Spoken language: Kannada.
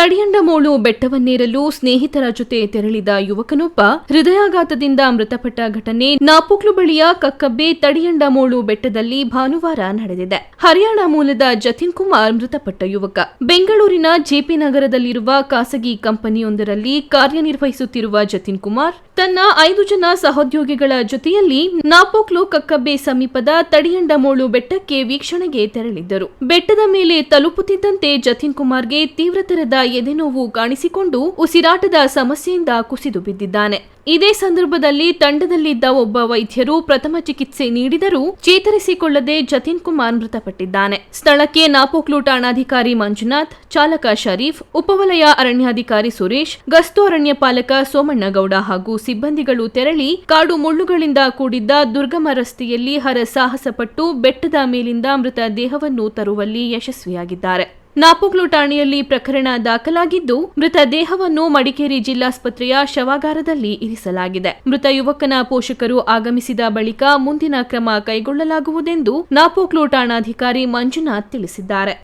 ತಡಿಯಂಡಮೋಳು ಬೆಟ್ಟವನ್ನೇರಲು ಸ್ನೇಹಿತರ ಜೊತೆ ತೆರಳಿದ ಯುವಕನೊಬ್ಬ ಹೃದಯಾಘಾತದಿಂದ ಮೃತಪಟ್ಟ ಘಟನೆ ನಾಪುಕ್ಲು ಬಳಿಯ ಕಕ್ಕಬ್ಬೆ ತಡಿಯಂಡಮೋಳು ಬೆಟ್ಟದಲ್ಲಿ ಭಾನುವಾರ ನಡೆದಿದೆ. ಹರಿಯಾಣ ಮೂಲದ ಜತಿನ್ ಕುಮಾರ್ ಮೃತಪಟ್ಟ ಯುವಕ. ಬೆಂಗಳೂರಿನ ಜೆಪಿ ನಗರದಲ್ಲಿರುವ ಖಾಸಗಿ ಕಂಪನಿಯೊಂದರಲ್ಲಿ ಕಾರ್ಯನಿರ್ವಹಿಸುತ್ತಿರುವ ಜತಿನ್ ಕುಮಾರ್ ತನ್ನ ಐದು ಜನ ಸಹೋದ್ಯೋಗಿಗಳ ಜೊತೆಯಲ್ಲಿ ನಾಪೋಕ್ಲು ಕಕ್ಕಬ್ಬೆ ಸಮೀಪದ ತಡಿಯಂಡಮೋಳು ಬೆಟ್ಟಕ್ಕೆ ವೀಕ್ಷಣೆಗೆ ತೆರಳಿದ್ದರು. ಬೆಟ್ಟದ ಮೇಲೆ ತಲುಪುತ್ತಿದ್ದಂತೆ ಜತಿನ್ ಕುಮಾರ್ಗೆ ತೀವ್ರತರದ ಎದೆನೋವು ಕಾಣಿಸಿಕೊಂಡು ಉಸಿರಾಟದ ಸಮಸ್ಯೆಯಿಂದ ಕುಸಿದು ಬಿದ್ದಿದ್ದಾನೆ. ಇದೇ ಸಂದರ್ಭದಲ್ಲಿ ತಂಡದಲ್ಲಿದ್ದ ಒಬ್ಬ ವೈದ್ಯರು ಪ್ರಥಮ ಚಿಕಿತ್ಸೆ ನೀಡಿದರೂ ಚೇತರಿಸಿಕೊಳ್ಳದೆ ಜತಿನ್ ಕುಮಾರ್ ಮೃತಪಟ್ಟಿದ್ದಾನೆ. ಸ್ಥಳಕ್ಕೆ ನಾಪೋಕ್ಲು ಠಾಣಾಧಿಕಾರಿ ಮಂಜುನಾಥ್, ಚಾಲಕ ಶರೀಫ್, ಉಪವಲಯ ಅರಣ್ಯಾಧಿಕಾರಿ ಸುರೇಶ್, ಗಸ್ತು ಅರಣ್ಯ ಪಾಲಕ ಸೋಮಣ್ಣಗೌಡ ಹಾಗೂ ಸಿಬ್ಬಂದಿಗಳು ತೆರಳಿ ಕಾಡು ಮುಳ್ಳುಗಳಿಂದ ಕೂಡಿದ್ದ ದುರ್ಗಮ ರಸ್ತೆಯಲ್ಲಿ ಹರಸಾಹಸಪಟ್ಟು ಬೆಟ್ಟದ ಮೇಲಿಂದ ಮೃತ ದೇಹವನ್ನು ತರುವಲ್ಲಿ ಯಶಸ್ವಿಯಾಗಿದ್ದಾರೆ. ನಾಪೋಕ್ಲು ಠಾಣೆಯಲ್ಲಿ ಪ್ರಕರಣ ದಾಖಲಾಗಿದ್ದು ಮೃತ ದೇಹವನ್ನು ಮಡಿಕೇರಿ ಜಿಲ್ಲಾಸ್ಪತ್ರೆಯ ಶವಾಗಾರದಲ್ಲಿ ಇರಿಸಲಾಗಿದೆ. ಮೃತ ಯುವಕನ ಪೋಷಕರು ಆಗಮಿಸಿದ ಬಳಿಕ ಮುಂದಿನ ಕ್ರಮ ಕೈಗೊಳ್ಳಲಾಗುವುದೆಂದು ನಾಪೋಕ್ಲು ಠಾಣಾಧಿಕಾರಿ ಮಂಜುನಾಥ್ ತಿಳಿಸಿದ್ದಾರೆ.